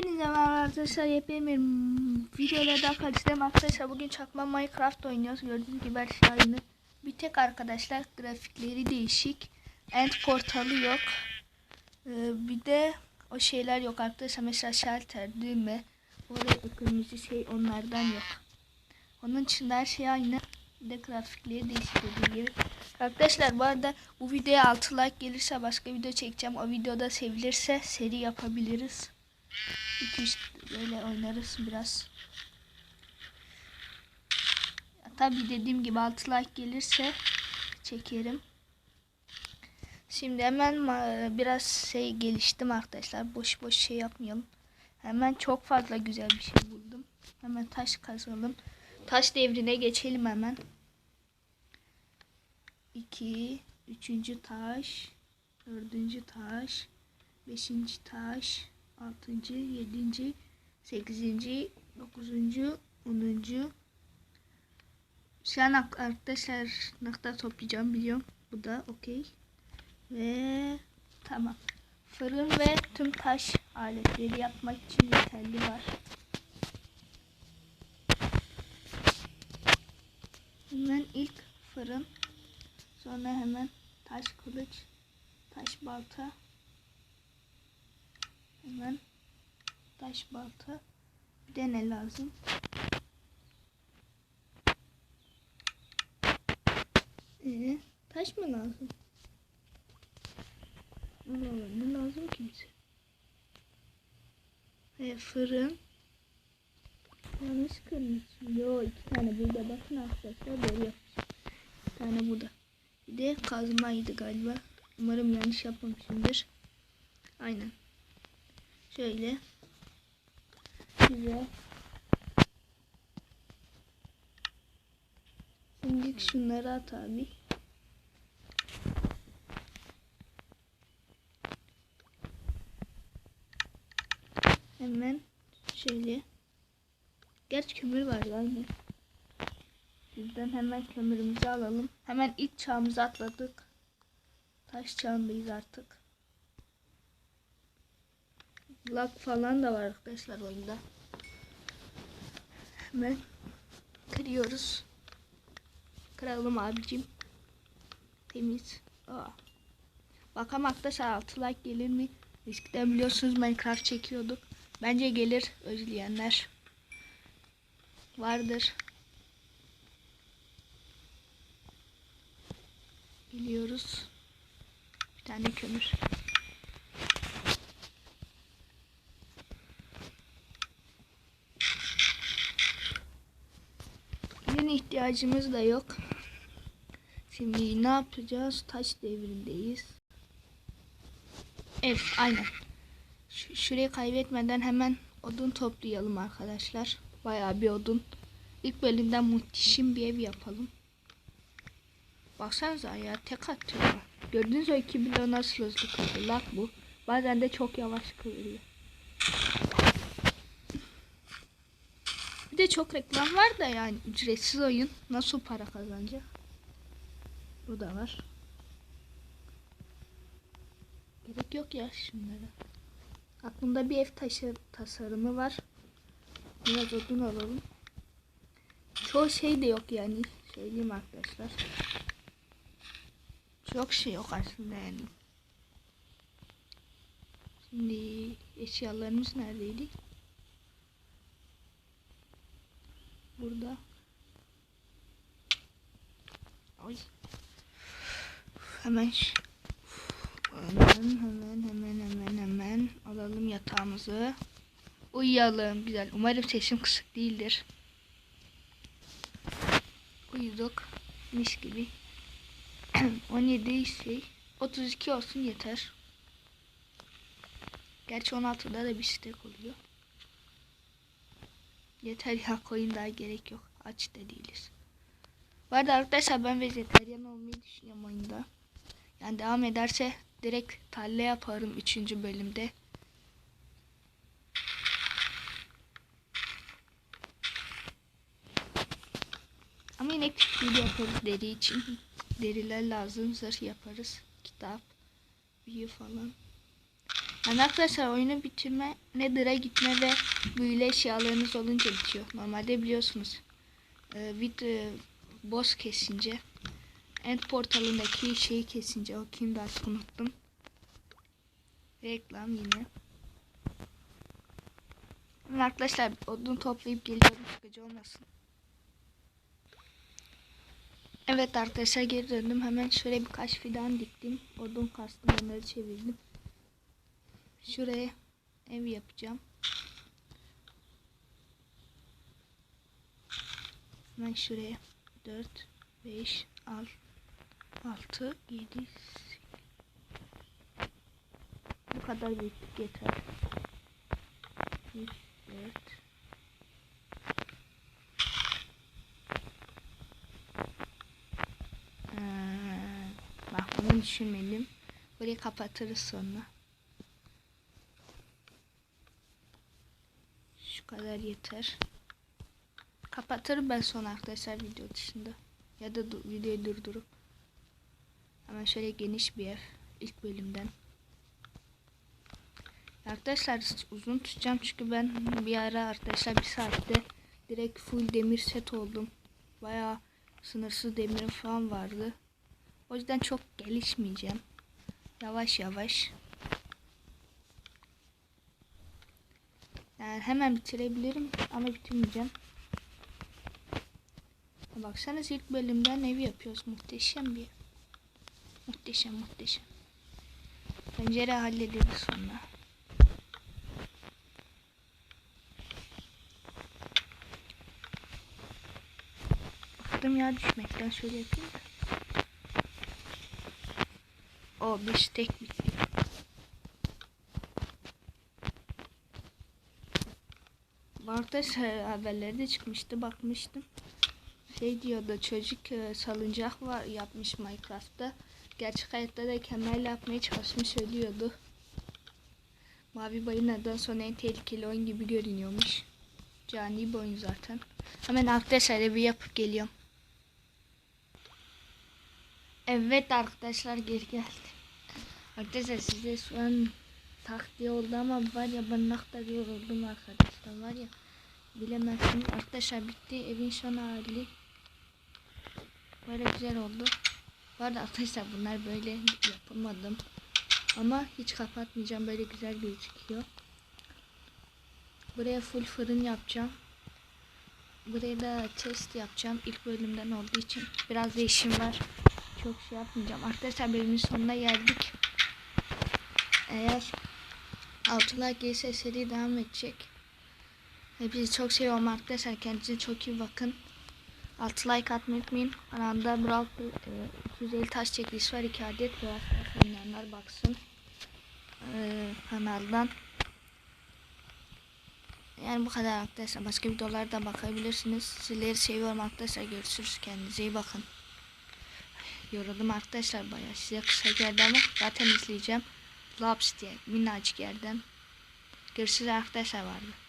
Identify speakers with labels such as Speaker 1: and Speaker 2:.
Speaker 1: Hepinize merhaba arkadaşlar. Yepyeni bir videoyla daha karşınızdayım arkadaşlar. Bugün çakma Minecraft oynuyoruz. Gördüğünüz gibi her şey aynı. Bir tek arkadaşlar grafikleri değişik. End portalı yok. Ee, bir de o şeyler yok arkadaşlar. Mesela shelter, düğme, oraya kırmızı şey onlardan yok. Onun için her şey aynı. Bir de grafikleri değişik dediğim gibi. Arkadaşlar bu arada bu videoya 6 like gelirse başka video çekeceğim. O videoda sevilirse seri yapabiliriz. 2-3 böyle oynarız biraz. Tabi dediğim gibi 6 like gelirse çekerim. Şimdi hemen biraz şey geliştim arkadaşlar. Boş boş şey yapmayalım. Hemen çok fazla güzel bir şey buldum. Hemen taş kazalım. Taş devrine geçelim hemen. 2 3. taş, 4. taş, 5. taş, 6. 7. 8. 9. 10. Şu an arkadaşlar nokta toplayacağım biliyorum. Bu da okey. Ve tamam. Fırın ve tüm taş aletleri yapmak için yeterli var. Hemen ilk fırın. Sonra hemen taş kılıç, taş balta. Hemen taş balta. Bir de ne lazım? Ee, taş mı lazım? Ne lazım ki bize? Ee, fırın. Yanlış kırmışım. Yo iki tane burada bakın arkadaşlar böyle yapmışım. Bir tane burada. Bir de kazmaydı galiba. Umarım yanlış yapmamışımdır. Aynen. Şöyle. Güzel. Şimdi şunları at abi. Hemen şöyle. Gerçi kömür var galiba. Bizden hemen kömürümüzü alalım. Hemen ilk çağımıza atladık. Taş çağındayız artık. Lag falan da var arkadaşlar oyunda. Hemen kırıyoruz. Kıralım abicim. Temiz. Aa. Arkadaşlar 6 like gelir mi? Eskiden biliyorsunuz Minecraft çekiyorduk. Bence gelir özleyenler. Vardır. Biliyoruz. Bir tane kömür. İhtiyacımız da yok. Şimdi ne yapacağız? Taş devrindeyiz. Evet aynen. Ş- şurayı kaybetmeden hemen odun toplayalım arkadaşlar. Bayağı bir odun. İlk bölümden muhteşem bir ev yapalım. Baksanıza ya tek atıyor. Gördüğünüz o 2 milyon nasıl hızlı kırdı. Bu. Bazen de çok yavaş kırılıyor. Bir de çok reklam var da yani ücretsiz oyun. Nasıl para kazanacak? Bu da var. Gerek yok ya şunlara. Aklımda bir ev taşı tasarımı var. Biraz odun alalım. Çoğu şey de yok yani. Söyleyeyim arkadaşlar. Çok şey yok aslında yani. Şimdi eşyalarımız neredeydi? Burada. Ay. Hemen hemen hemen hemen hemen hemen alalım yatağımızı. Uyuyalım güzel. Umarım sesim kısık değildir. Uyuduk. Mis gibi. 17 şey. 32 olsun yeter. Gerçi 16'da da bir stek oluyor. Yeter ya koyun daha gerek yok. Aç da değiliz. Bu arada arkadaşlar ben vejetaryen olmayı düşünüyorum oyunda. Yani devam ederse direkt tarla yaparım 3. bölümde. Ama yine video yaparız deri için. Deriler lazım. Zırh yaparız. Kitap. Büyü falan. Yani arkadaşlar oyunu bitirme, Nether'a gitme ve büyülü eşyalarınız olunca bitiyor. Normalde biliyorsunuz. E, vid, e, boss kesince end portalındaki şeyi kesince o kimdi artık unuttum. Reklam yine. Hemen arkadaşlar odun toplayıp geliyorum sıkıcı olmasın. Evet arkadaşlar geri döndüm. Hemen şöyle birkaç fidan diktim. Odun kastım onları çevirdim. Şuraya ev yapacağım. Hemen şuraya 4, 5, 6, 7, bu kadar büyüklük yeter. 3, 4, Ee, bak bunu düşünmedim. Burayı kapatırız sonra. Kadar yeter. Kapatırım ben sonra arkadaşlar video dışında. Ya da du- videoyu durdurup. Hemen şöyle geniş bir ev. ilk bölümden. Arkadaşlar uzun tutacağım çünkü ben bir ara arkadaşlar bir saatte direkt full demir set oldum. Bayağı sınırsız demirim falan vardı. O yüzden çok gelişmeyeceğim. Yavaş yavaş. Yani hemen bitirebilirim ama bitirmeyeceğim. Baksanız ilk bölümden evi yapıyoruz. Muhteşem bir. Muhteşem muhteşem. Pencere hallederiz sonra. Bıktım ya düşmekten şöyle yapayım. O bir tek bitti. Arkadaşlar haberlerde çıkmıştı bakmıştım. Şey diyordu çocuk e, salıncak var yapmış Minecraft'ta. Gerçek hayatta da kemerle yapmaya çalışmış söylüyordu. Mavi balinadan sonra en tehlikeli oyun gibi görünüyormuş. Cani bir oyun zaten. Hemen arkadaşlar evi yapıp geliyorum. Evet arkadaşlar geri geldim. Arkadaşlar size şu an taktiği oldu ama var ya ben ne kadar yoruldum arkadaşlar var ya bilemezsiniz. Arkadaşlar bitti evin son hali. Böyle güzel oldu. Bu arada arkadaşlar bunlar böyle yapamadım. Ama hiç kapatmayacağım böyle güzel gözüküyor. Buraya full fırın yapacağım. Buraya da test yapacağım. İlk bölümden olduğu için biraz değişim var. Çok şey yapmayacağım. Arkadaşlar bölümün sonuna geldik. Eğer 6 like gelirse seri devam edecek. Hepinizi çok seviyorum arkadaşlar. Kendinize çok iyi bakın. 6 like atmayı unutmayın. Anamda Brawl e, 250 taş çekilişi var. 2 adet var. Tanıyanlar baksın. E, kanaldan. Yani bu kadar arkadaşlar. Başka videolarda bakabilirsiniz. Sizleri seviyorum arkadaşlar. Görüşürüz. Kendinize iyi bakın. Yoruldum arkadaşlar bayağı. Size kısa geldi ama zaten izleyeceğim. Labs diye minnacık yerden. Görüşürüz arkadaşlar vardı.